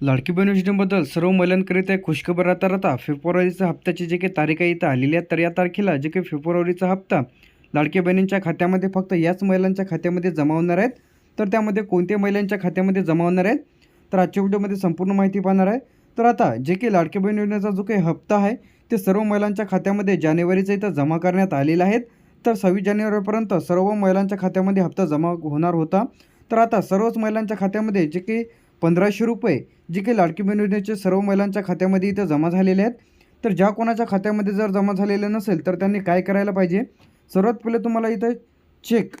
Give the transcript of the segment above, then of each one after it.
लाडकी बहीण योजनेबद्दल सर्व महिलांकरिता एक खुशखबर आता राहता फेब्रुवारीचा हप्त्याची जे काही तारीख आहे इथं आलेली आहे तर या तारखेला जे काही फेब्रुवारीचा हप्ता लाडकी बहिणींच्या खात्यामध्ये फक्त याच महिलांच्या खात्यामध्ये जमा होणार आहेत. तर त्यामध्ये कोणत्या महिलांच्या खात्यामध्ये जमा होणार आहेत? तर आजच्या व्हिडिओमध्ये संपूर्ण माहिती पाहणार आहे. तर आता जे काही लाडकी बहीण योजनेचा जो काही हप्ता आहे ते सर्व महिलांच्या खात्यामध्ये जानेवारीचा इथं जमा करण्यात आलेला आहेत तर सव्वीस जानेवारीपर्यंत सर्व महिलांच्या खात्यामध्ये हप्ता जमा होणार होता. तर आता सर्वच महिलांच्या खात्यामध्ये जे काही पंधराशे रुपये जे काही लाडकी बहीण योजनेचे सर्व महिलांच्या खात्यामध्ये इथं जमा झालेले आहेत. तर ज्या कोणाच्या खात्यामध्ये जर जमा झालेले नसेल तर त्यांनी काय करायला पाहिजे? सर्वात पहिले तुम्हाला इथं चेक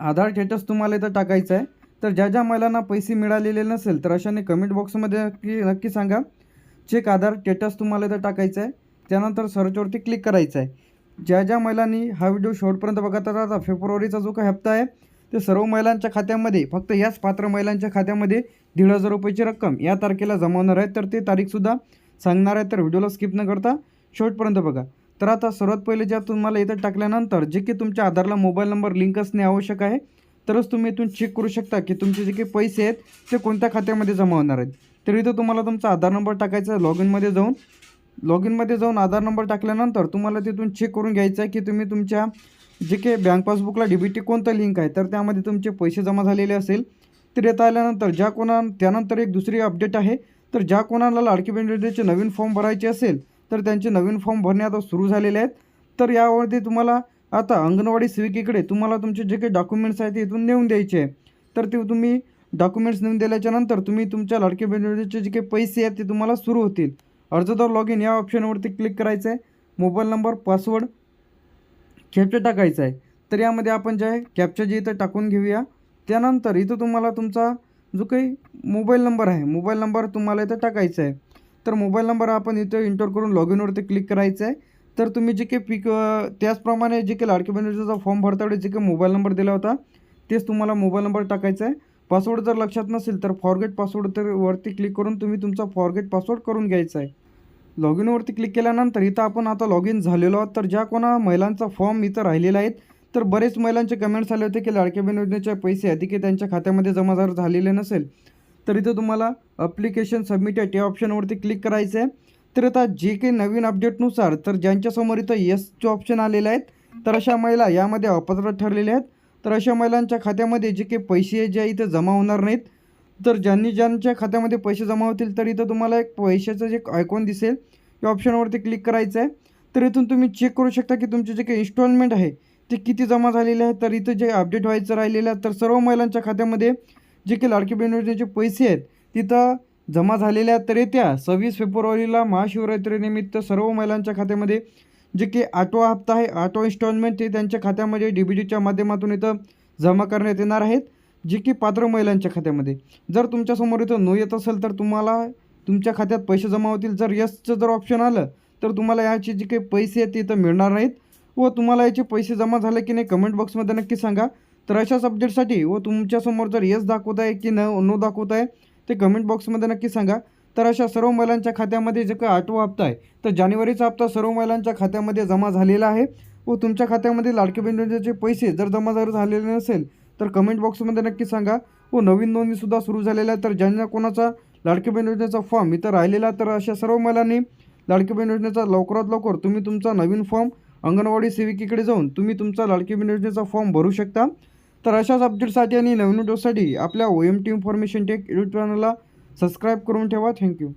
आधार स्टेटस तुम्हाला इथं टाकायचं आहे. तर ज्या ज्या महिलांना पैसे मिळालेले नसेल तर अशाने कमेंट बॉक्समध्ये नक्की नक्की सांगा. चेक आधार स्टेटस तुम्हाला इथं टाकायचं आहे. त्यानंतर सर्चवरती क्लिक करायचं आहे. ज्या ज्या महिलांनी हा व्हिडिओ शेवटपर्यंत बघत राहता फेब्रुवारीचा जो काही हप्ता आहे ते सर्व महिलांच्या खात्यामध्ये फक्त याच पात्र महिलांच्या खात्यामध्ये दीड हजार रुपयाची रक्कम या तारखेला जमा होणार आहे. तर ते तारीखसुद्धा सांगणार आहे तर व्हिडिओला स्किप न करता शेवटपर्यंत बघा. तर आता सर्वात पहिले ज्या तुम्हाला इथं टाकल्यानंतर जे की तुमच्या आधारला मोबाईल नंबर लिंक असणे आवश्यक आहे. तरच तुम्ही इथून चेक करू शकता की तुमचे जे काही पैसे आहेत ते कोणत्या खात्यामध्ये जमा होणार आहेत. तर इथं तुम्हाला तुमचा आधार नंबर टाकायचा लॉग इनमध्ये जाऊन लॉग इनमध्ये जाऊन आधार नंबर टाकल्यानंतर तुम्हाला तिथून चेक करून घ्यायचं आहे की तुम्ही तुमच्या जे काही बँक पासबुकला डी बी टी कोणतं लिंक आहे तर त्यामध्ये तुमचे पैसे जमा झालेले असेल. तर येता आल्यानंतर ज्या कोणा त्यानंतर एक दुसरी अपडेट आहे. तर ज्या कोणाला लाडकी बँडेचे नवीन फॉर्म भरायचे असेल तर त्यांचे नवीन फॉर्म भरणे आता सुरू झालेले आहेत. तर यावरती तुम्हाला आता अंगणवाडी सेविकेकडे तुम्हाला तुमचे जे काही डॉक्युमेंट्स आहेत ते इथून नेऊन द्यायचे आहे. तर ते तुम्ही डॉक्युमेंट्स नेऊन दिल्याच्यानंतर तुम्ही तुमच्या लाडकी बँडेचे जे काही पैसे आहेत ते तुम्हाला सुरू होतील. अर्जदार लॉग इन या ऑप्शनवरती क्लिक करायचं आहे मोबाईल नंबर पासवर्ड कॅप्चा टाकायचा आहे तर यामध्ये आपण जे आहे कॅप्चा जे इथं टाकून घेऊया. त्यानंतर इथं तुम्हाला तुमचा जो काही मोबाईल नंबर आहे मोबाईल नंबर तुम्हाला इथं टाकायचा आहे तर मोबाईल नंबर आपण इथं इंटर करून लॉग इनवरती क्लिक करायचं आहे तर तुम्ही जे काही पिक त्याचप्रमाणे जे काही लाडके बहीण फॉर्म भरतावेळी जे काही मोबाईल नंबर दिला होता तेच तुम्हाला मोबाईल नंबर टाकायचा आहे पासवर्ड जर लक्षात नसेल तर फॉरगेट पासवर्ड तर वरती क्लिक करून तुम्ही तुमचा फॉरगेट पासवर्ड करून घ्यायचा आहे लॉग इनवरती क्लिक केल्यानंतर इथं आपण आता लॉग इन झालेलो आहोत. तर ज्या कोणा महिलांचा फॉर्म इथं राहिलेला आहेत तर बरेच महिलांचे कमेंट्स आले होते की लाडक्या बहीण योजनेचे पैसे आधी की त्यांच्या खात्यामध्ये जमा जर झालेले नसेल. तर इथं तुम्हाला अप्लिकेशन सबमिटेड या ऑप्शनवरती क्लिक करायचं आहे तर आता जे काही नवीन अपडेटनुसार तर ज्यांच्यासमोर इथं येसचे ऑप्शन आलेले आहेत तर अशा महिला यामध्ये अपात्र ठरलेल्या आहेत. तर अशा महिलांच्या खात्यामध्ये जे काही पैसे जे आहे इथं जमा होणार नाहीत. तर ज्यांनी ज्यांच्या खात्यामध्ये पैसे जमा होतील तर इथं तुम्हाला एक पैशाचं जे आयकॉन दिसेल या ऑप्शनवरती क्लिक करायचं आहे. तर इथून तुम्ही चेक करू शकता की तुमचे जे काही इन्स्टॉलमेंट आहे ते किती जमा झालेले आहे तर इथं जे अपडेट व्हायचं राहिलेलं आहे तर सर्व महिलांच्या खात्यामध्ये जे काही लाडकी बहीण योजनेचे पैसे आहेत तिथं जमा झालेले आहेत. तर येत्या सव्वीस फेब्रुवारीला महाशिवरात्रीनिमित्त सर्व महिलांच्या खात्यामध्ये जे काही आठवा हप्ता आहे आठवा इन्स्टॉलमेंट ते त्यांच्या खात्यामध्ये डी बी डीच्या माध्यमातून इथं जमा करण्यात येणार आहेत. जी की पात्र महिलांच्या खात्यामध्ये. जर तुमच्यासमोर इथं नो येत असेल तर तुम्हाला तुमच्या खात्यात पैसे जमा होतील. जर यसचं जर ऑप्शन आलं तर तुम्हाला याचे जे काही पैसे आहेत ते इथं मिळणार नाहीत. व तुम्हाला याचे पैसे जमा झाले की नाही कमेंट बॉक्समध्ये नक्की सांगा. तर अशाच अपडेटसाठी व तुमच्यासमोर जर यस दाखवत आहे की न नो दाखवत आहे ते कमेंट बॉक्समध्ये नक्की सांगा. तर अशा सर्व महिलांच्या खात्यामध्ये जे काही आठवा हप्ता आहे तर जानेवारीचा हप्ता सर्व महिलांच्या खात्यामध्ये जमा झालेला आहे. व तुमच्या खात्यामध्ये लाडके बहीण पैसे जर जमा जर झालेले नसेल तर कमेंट बॉक्समध्ये नक्की सांगा. व नवीन नोंदणीसुद्धा सुरू झालेल्या आहे तर ज्यांना कोणाचा लाडकी बहीण योजनेचा फॉर्म इथं राहिलेला तर अशा सर्व महिलांनी लाडकी बहीण योजनेचा लवकरात लवकर तुम्ही तुमचा नवीन फॉर्म अंगणवाडी सेविकेकडे जाऊन तुम्ही तुमचा लाडकी बहीण योजनेचा फॉर्म भरू शकता. तर अशाच अपडेटसाठी आणि नवीन व्हिडिओसाठी आपल्या O M T information tech YouTube चॅनलला सबस्क्राईब करून ठेवा. Thank you